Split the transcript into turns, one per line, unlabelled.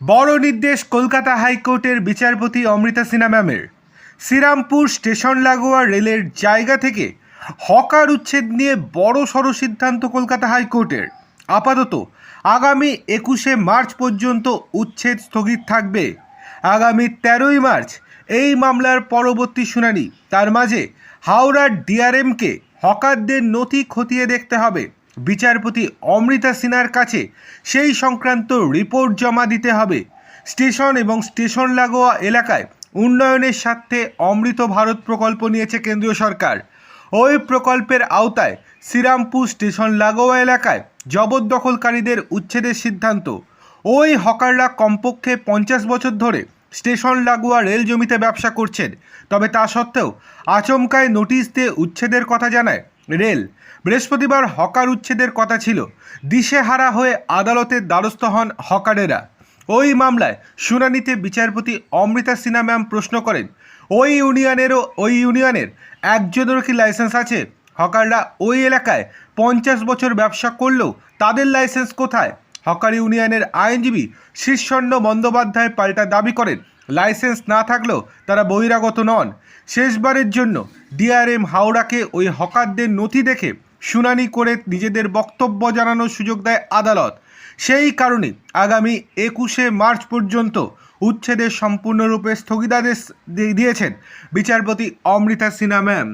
বড় নির্দেশ কলকাতা হাইকোর্টের বিচারপতি অমৃতা সিনহা ম্যামের। শ্রীরামপুর স্টেশন লাগোয়া রেলের জায়গা থেকে হকার উচ্ছেদ নিয়ে বড় সড় সিদ্ধান্ত কলকাতা হাইকোর্টের। আপাতত আগামী একুশে মার্চ পর্যন্ত উচ্ছেদ স্থগিত থাকবে। আগামী তেরোই মার্চ এই মামলার পরবর্তী শুনানি। তার মাঝে হাওড়ার ডিআরএমকে হকারদের নথি খতিয়ে দেখতে হবে। বিচারপতি অমৃতা সিনহার কাছে সেই সংক্রান্ত রিপোর্ট জমা দিতে হবে। স্টেশন এবং স্টেশন লাগোয়া এলাকায় উন্নয়নের স্বার্থে অমৃত ভারত প্রকল্প নিয়েছে কেন্দ্রীয় সরকার। ওই প্রকল্পের আওতায় শ্রীরামপুর স্টেশন লাগোয়া এলাকায় জবরদখলকারীদের উচ্ছেদের সিদ্ধান্ত। ওই হকাররা কমপক্ষে পঞ্চাশ বছর ধরে স্টেশন লাগোয়া রেল জমিতে ব্যবসা করছেন। তবে তা সত্ত্বেও আচমকায় নোটিশ দিয়ে উচ্ছেদের কথা জানায় রেল। বৃহস্পতিবার হকার উচ্ছেদের কথা ছিল। দিশেহারা হয়ে আদালতের দ্বারস্থ হন হকারেরা। ওই মামলায় শুনানিতে বিচারপতি অমৃতা সিনহা ম্যাম প্রশ্ন করেন, ওই ইউনিয়নেরও, ওই ইউনিয়নের একজনেরও কি লাইসেন্স আছে? হকাররা ওই এলাকায় পঞ্চাশ বছর ব্যবসা করলেও তাদের লাইসেন্স কোথায়? হকার ইউনিয়নের আইনজীবী শীর্ষণ্য বন্দ্যোপাধ্যায় পাল্টা দাবি করেন লাইসেন্স না থাকলেও তারা বহিরাগত নন। শেষবারের জন্য ডিআরএম হাওড়াকে ওই হকারদের নথি দেখে শুনানি করে নিজেদের বক্তব্য জানানোর সুযোগ দেয় আদালত। সেই কারণে আগামী একুশে মার্চ পর্যন্ত উচ্ছেদের সম্পূর্ণরূপে স্থগিতাদেশ দিয়েছেন বিচারপতি অমৃতা সিনহা, ম্যাম।